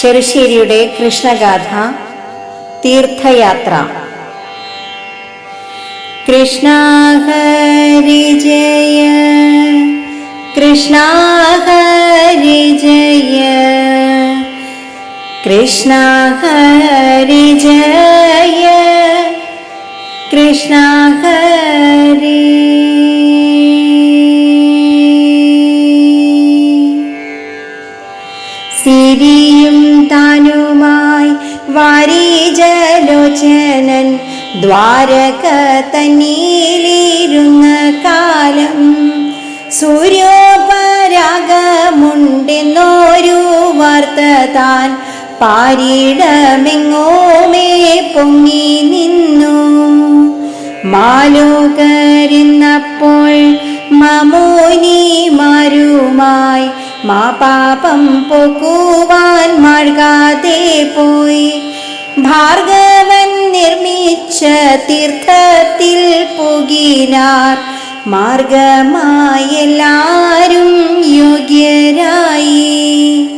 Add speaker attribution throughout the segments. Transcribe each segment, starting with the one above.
Speaker 1: ചെറുശ്ശേരിയുടെ കൃഷ്ണഗാഥ തീർത്ഥയാത്ര കൃഷ്ണ ഹരി ജയ കൃഷ്ണ ഹരി ജയ കൃഷ്ണ ഹരി ജയ കൃഷ്ണ ഹരി താനുമായി വാരീജലോചനൻ ദ്വാരക തന്നീലിരുന്ന കാലം സൂര്യോപരാഗമുണ്ടെന്നൊരു വാർത്ത താൻ പാരിടമെങ്ങോമേ പൊങ്ങി നിന്നു. മാലോകരിന്നപ്പോൾ മമോനിമാരുമായി മാ പാപം പോക്കുവാൻ മാർഗാതെ പോയി. ഭാർഗവൻ നിർമ്മിച്ച തീർത്ഥത്തിൽ പുകിനാർ. മാർഗമായെല്ലാരും യോഗ്യരായി.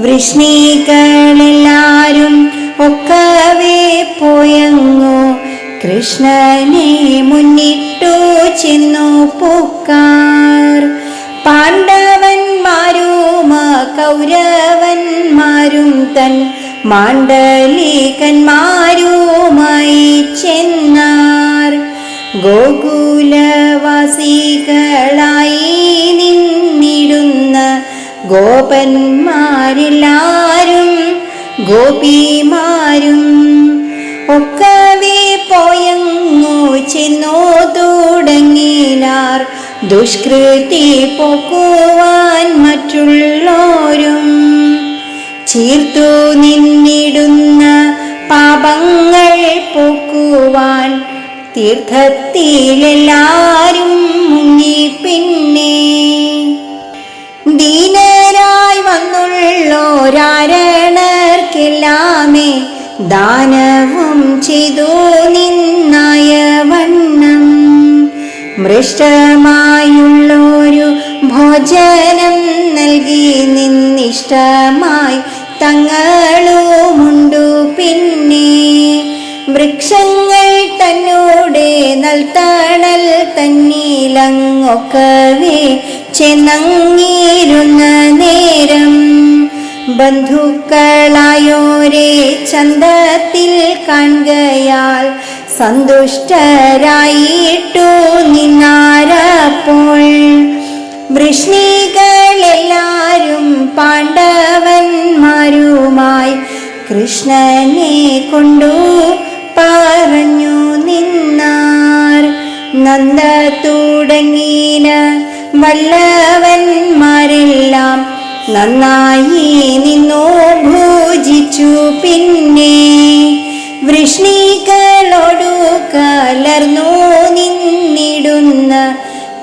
Speaker 1: വൃഷ്ണികളെല്ലാരും ഒക്കവേ പോയങ്ങു. കൃഷ്ണനെ മുന്നിട്ടു ചെന്നു പൂക്കാർ. പാണ്ഡവന്മാരും കൗരവന്മാരും തൻ മാണ്ഡലികന്മാരുമായി ചെന്നാർ. ഗോകുലവാസികളായി നിന്നിടുന്ന ഗോപന്മാരെല്ലാരും ഗോപിമാരും ഒക്കവേ പോയങ്ങു ചെന്നോ തുടങ്ങിനാർ. ദുഷ്കൃതി പോക്കുവാൻ മറ്റുള്ളോരും ചീർത്തു നിന്നിടുന്ന പാപങ്ങൾ പോക്കുവാൻ തീർത്ഥത്തിലെല്ലാരും മുങ്ങി പിന്നെ. ദീനരായി വന്നുള്ളോരാരണർക്കെല്ലാമേ ദാനവും ചെയ്തു നിന്നായവൻ മൃഷ്ടമായുള്ളൊരു ഭോജനം നൽകി നിന്നിഷ്ടമായി തങ്ങളുമുണ്ടു പിന്നെ. വൃക്ഷങ്ങൾ തന്നോടെ നൽത്തണൽ തന്നീലങ്ങൊക്കവേ ചെന്നങ്ങിരുന്ന നേരം. ബന്ധുക്കളായോരെ ചന്തത്തിൽ കാണുകയാൽ സന്തുഷ്ടരായിട്ടു നിന്നാരപ്പോൾ. വൃഷ്ണികളെല്ലാരും പാണ്ഡവന്മാരുമായി കൃഷ്ണനെ കൊണ്ടു പറഞ്ഞു നിന്നാർ. നന്ദ തുടങ്ങിന വല്ലവന്മാരെല്ലാം നന്നായി നിന്നു ഭൂജിച്ചു പിന്നെ. വൃഷ്ണികളോടു കലർന്നു നിന്നിടുന്ന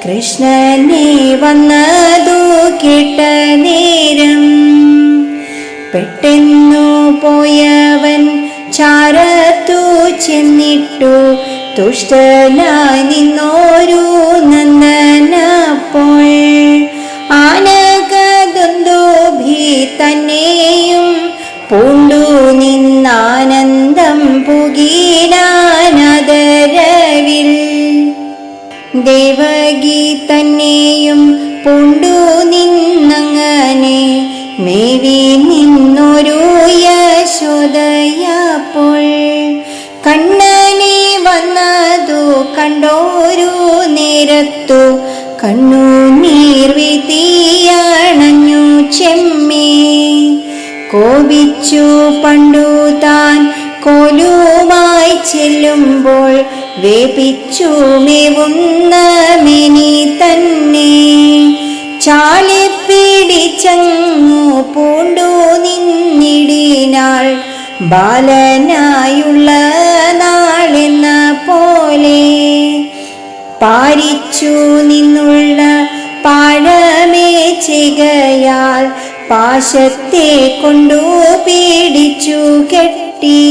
Speaker 1: കൃഷ്ണനെ വന്നതു കേട്ട നേരം. പെട്ടെന്നു പോയവൻ ചാരത്തു ചെന്നിട്ടു തുഷ്ടനായി നിന്നോരു നന്ദനപ്പോൾ യശോദയപ്പോൾ കണ്ണനെ വന്നതു കണ്ടോരു നേരത്തു. കണ്ണു നീർവിതീയണഞ്ഞു ചെമ്മേ. കോപിച്ചു പണ്ടു താൻ കോലുമായി ചെല്ലുമ്പോൾ വേപിച്ചു മേവുന്ന മിനി തന്നെ. ചാലിപ്പിടിച്ചങ്ങു പൂണ്ടു നിന്നിടിനാൾ ബാലനായുള്ള നാളെന്ന പോലെ പാരിച്ചു നിന്നുള്ള പാഴമേ ചെയ്യാൽ പാശത്തെ കൊണ്ടു പീഡിച്ചു കെട്ടി.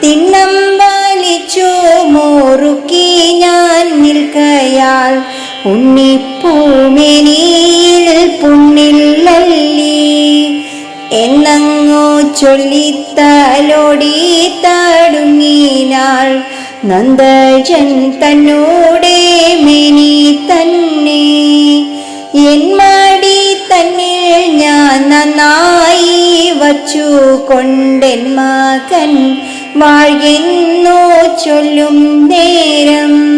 Speaker 1: തിന്നം വലിച്ചു മോറുക്കി ഞാൻ നിൽക്കയാൽ ഉണ്ണിപ്പൂമെനിയിൽ പുണ്ണില്ലല്ലി? എന്നങ്ങോ ചൊല്ലിത്തലോടി താടുങ്ങിനാൾ. നന്ദജൻ തന്നോടെ മിനി തന്നെ. എൻ മടി തന്നിൽ ഞാൻ നന്നായി വച്ചു കൊണ്ടെൻ മകൻ. വാഴെന്നോ ചൊല്ലും നേരം.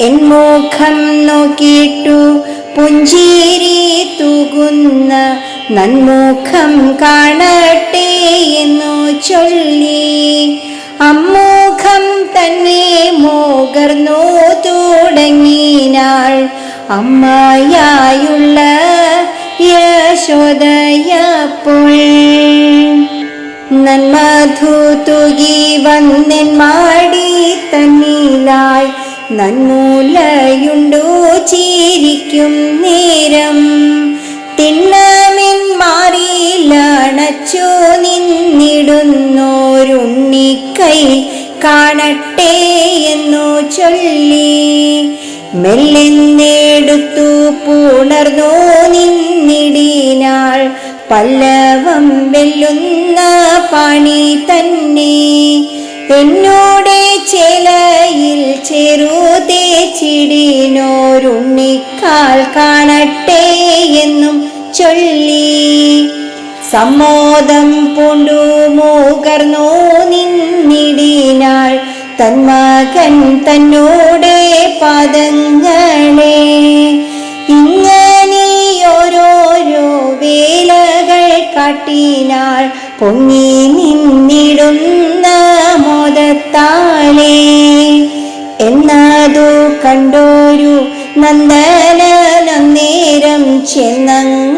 Speaker 1: എൻ മുഖം നോക്കിയിട്ടു പുഞ്ചിരി തൂകുന്ന നന്മുഖം കാണട്ടെ എന്നു ചൊല്ലി. അമ്മുഖം തന്നെ മോകർന്നു തുടങ്ങിനാൾ. അമ്മയായുള്ള യശോദയപ്പോൾ നന്മധു തുകി വന്നെൻ മാടി തന്നിലായി നന്മൂലയുണ്ടോ ചിരിക്കും നേരം. തിന്നമെൻ മാറിയിലണച്ചു നിന്നിടുന്നോരുണ്ണിക്കൈ കാണട്ടെ എന്നു ചൊല്ലി. മെല്ലെന്നെടുത്തു പൂണർന്നോ നിന്നിടിനാൾ പല്ലവം വെല്ലുന്ന പണി തന്നെ. എന്നോടെ ചേലയിൽ ചെറുതേ ചിടിനോരുണ്ണിക്കാൽ കാണട്ടെ എന്നും സമ്മോദം പൂണ്ടു മൂകർന്നു നിന്നിടിനാൾ തന്മകൻ തന്നോടെ പാദങ്ങളെ. ഇങ്ങനെയോരോരോ വേലകൾ കാട്ടിനാൾ. പൊങ്ങി നിന്നിടുന്ന മോദത്താലേ. എന്നതു കണ്ടോരു നന്ദന നന്നേരം ചെന്നങ്ങു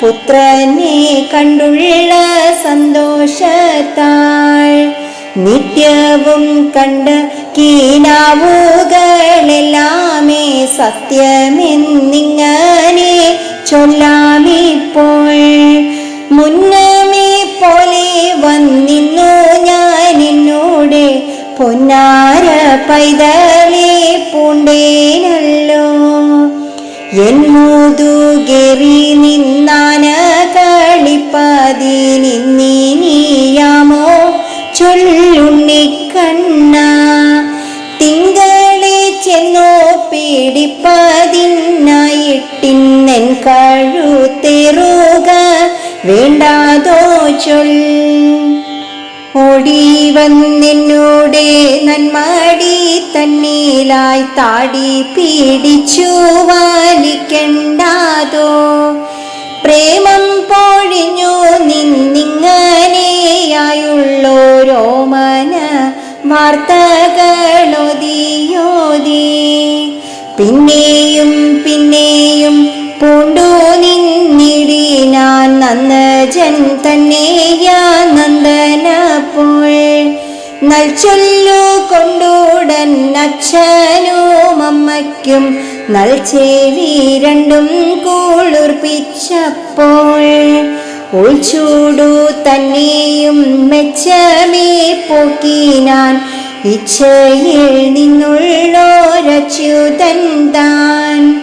Speaker 1: പുത്രനെ കണ്ടുള്ള സന്തോഷത്താൾ നിത്യവും കണ്ട് കീനാവുകളെല്ലാമേ സത്യമെന്നിങ്ങനെ ചൊല്ലാമിപ്പോൾ. മുന്നമേ പോലെ വന്നിന്നു ഞാൻ എന്നോട് പൊന്നാര പൈതലേ പൂണ്ടേനല്ലോ. എൻ മുതുകേറി നിന്നാന പീഡിപ്പതിനായിട്ടിന്നെൻ കഴുത്തിറുക വേണ്ടാതോ ചൊൽ. ഓടി വന്നിന്നൂടെ നന്മടി തന്നീലായി താടി പീഡിച്ചു വാലിക്കണ്ടാതോ. പ്രേമം പൊഴിഞ്ഞു നിന്നിങ്ങനെയായുള്ളോരോമന വാർത്തകളൊതിയോതി. പിന്നെയും പിന്നെയും പൂണ്ടു നിന്നിടിനാൻ നന്ദജൻ തന്നെയാ നന്ദനപ്പോൾ നൽചൊല്ലു കൊണ്ടുടൻ അച്ഛനും അമ്മയ്ക്കും നൽചേവി രണ്ടും കൂളുർപ്പിച്ചപ്പോൾ. ഉൾച്ചൂടു തന്നെയും മെച്ചമേ പോക്കിനാൻ ഇച്ഛയിൽ നിന്നുള്ളോരച്യുതൻ താൻ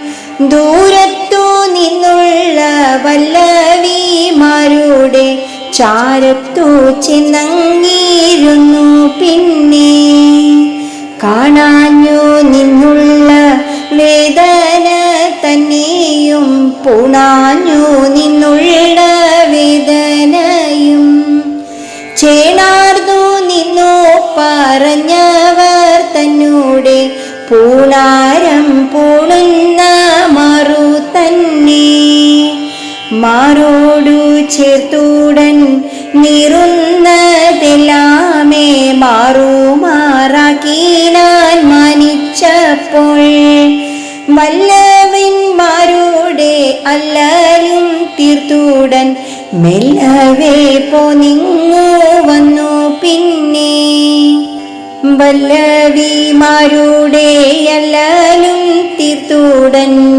Speaker 1: ദൂരത്തു നിന്നുള്ള വല്ലവിമാരുടെ ചാരത്തു ചിന്നങ്ങിയിരുന്നു പിന്നെ. കാണാഞ്ഞു നിന്നുള്ള വേദന തന്നെയും പൂണാഞ്ഞു പൂണാരം പൂണുന്ന മാറു തന്നെ. മാറോടു ചേർത്തുടൻ നീറുന്നതെല്ലാമേ മാറുമാറാക്കി ഞാൻ മാനിച്ചപ്പോൾ. വല്ലവന്മാരുടെ അല്ലലും തീർത്തുടൻ മെല്ലവേ പോ നിങ്ങോ വന്നു പിന്നെ. വല്ലവിമാരുടെ അല്ലലും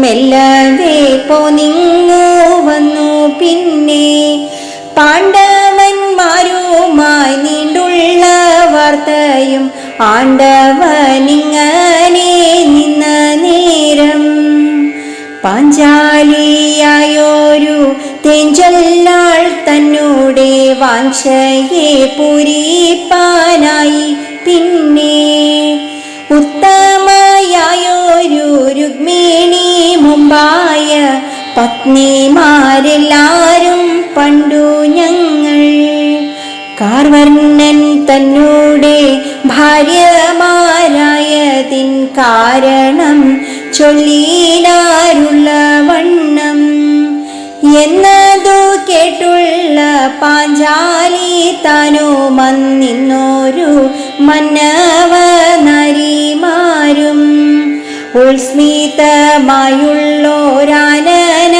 Speaker 1: മെല്ലാതെ പോ പോനിങ്ങു വന്നു പിന്നെ. പാണ്ഡവന്മാരുമായി നീണ്ടുള്ള വാർത്തയും ആണ്ടവനിങ്ങനെ നിന്ന നേരം. പാഞ്ചാലിയായൊരു തെഞ്ചൊല്ലാൾ തന്നോടെ വാഞ്ചയെ പൂരിപ്പാനായി പിന്നെ ഉത്തമയായൊരു രുക്മിണി മുമ്പായ പത്നിമാരെല്ലാരും പണ്ടു ഞങ്ങൾ. കാർവർണൻ തന്നോടെ ഭാര്യമാരായതിൻ കാരണം ചൊല്ലിനാരുള്ള വണ്ണം. എന്നതു കേട്ടുള്ള പാഞ്ചാലി താനോ മന്നിന്നോരു മന്നവ നരിമാരും ഉൾസ്മിതമായുള്ളോരാനന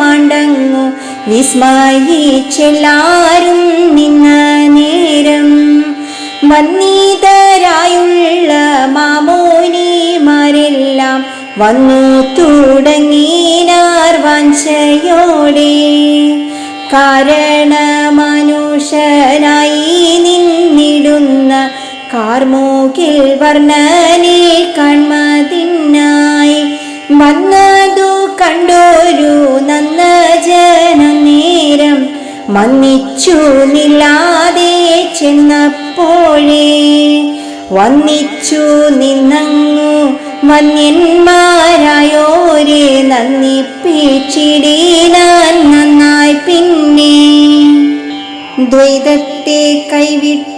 Speaker 1: മണ്ടങ്ങു വിസ്മയിച്ചെല്ലാരും നിന്ന നേരം വന്നീതരായുള്ള മാമോനിമാരെല്ലാം വന്നു തുടങ്ങിനാർ വഞ്ചയോടെ. കാരണമനുഷ്യനായി നിന്നിടുന്ന കാർമൂക്കിൽ വർണനെ കൺമതിനായി വന്നതു കണ്ടോരു നന്ന ജനനേരം മന്നിച്ചു നില്ലാതെ ചെന്നപ്പോഴേ. വന്നിച്ചു നിന്നങ്ങു വന്യന്മാരായോരെ നന്ദിപ്പിച്ചിടീനാൻ നന്നായി പിന്നെ. ദ്വൈതത്തെ കൈവിട്ട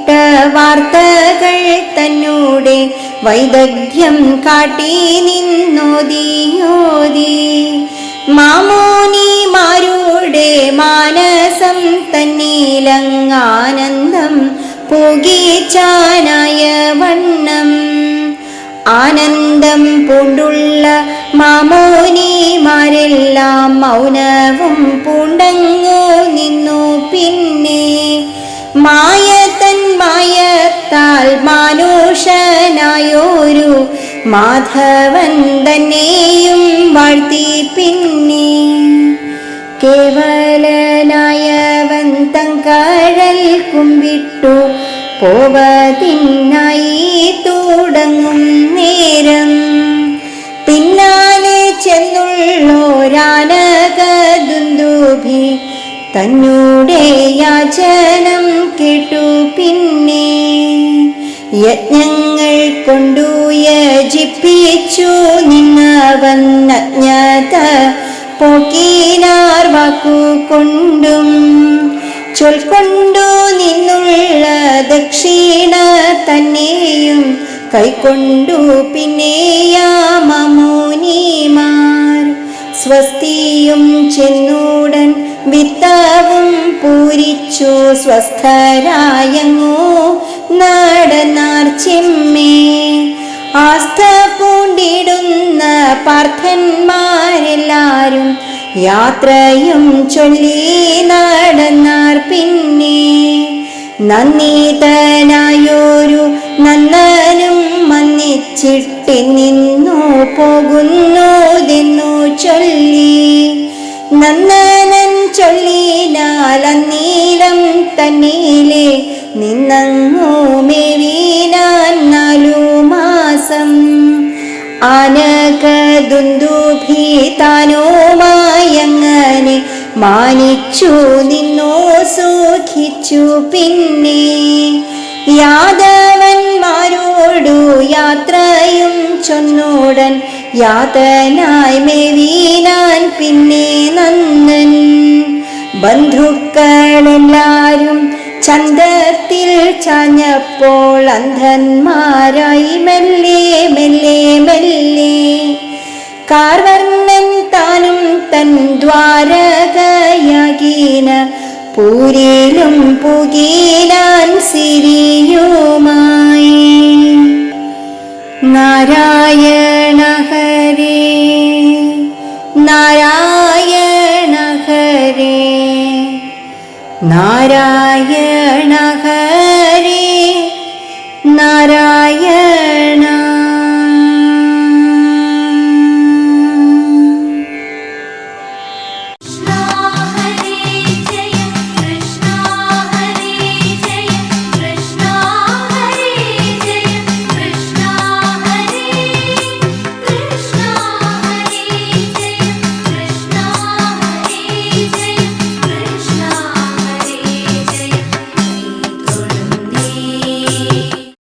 Speaker 1: വാർത്തകൾ തന്നൂടെ വൈദഗ്ധ്യം കാട്ടി നിന്നോദിയോതി മാമോനിമാരുടെ മാനസം തന്നീലങ്ങാനന്ദം പൂകിച്ചാനായ വണ്ണം. ആനന്ദം പൂണ്ടുള്ള മാമോനിമാരെല്ലാം മൗനവും പൂണ്ടങ്ങു നിന്നു പിന്നെ മായത്തൻ മായത്താൽ മാനുഷനായൊരു മാധവൻ തന്നെയും വാഴ്ത്തി പിന്നെ. കേവലനായവൻ തങ്കഴൽ കുമ്പിട്ടു പോവതിനായി തുടങ്ങും നേരം. പിന്നാലെ ചെന്നുള്ളോരാനകദുന്ദുഭി തന്നൂടെ യാചനം കേട്ടു പിന്നെ. യജ്ഞങ്ങൾ കൊണ്ടു യജിപ്പിച്ചു നിന്നവൻ അജ്ഞത പോക്കീനാർ വാക്കുകൊണ്ടും ചൊൽക്കൊണ്ടു നിന്നുള്ള ദക്ഷിണ തന്നെയും കൈക്കൊണ്ടു പിന്നെയാമോനിമാർ സ്വസ്തിയും ചെന്നൂടൻ വിത്തവും പൂരിച്ചു സ്വസ്ഥരായങ്ങോ നടന്നാർ ചെമ്മേ. ആസ്ഥ പൂണ്ടിടുന്ന പാർത്ഥന്മാരെല്ലാരും യാത്രയും ചൊല്ലി നടന്നാർ പിന്നെ. നന്ദിതനായൊരു നന്നാലും മന്നിച്ചിട്ട് നിന്നു പോകുന്നതെന്നു ചൊല്ലി. നന്ദനൻ ചൊല്ലിനാൽ അന്നീലം തന്നീലെ നിന്നങ്ങോ മേവീനാൻ നാലു മാസം. ആനകദുന്ദുഭി താനോമായങ്ങനെ മാനിച്ചു നിന്നോ സൂഖിച്ചു പിന്നെ. യാദവന്മാരോടു യാത്രയും ചൊന്നോടൻ യാതനായി മേവീനാൻ പിന്നെ നന്ദൻ ബന്ധുക്കളെല്ലാരും ചന്തത്തിൽ ചാഞ്ഞപ്പോൾ അന്ധന്മാരായി മെല്ലെ മെല്ലെ മെല്ലെ. കാർവർണൻ താനും തൻ ദ്വാരകയാകീന പൂരിലും പുകീലാൻ സിരിയുമായി. നാരായണ ഹരേ നാരായണ നാരായണ ഹരേ നാരായണ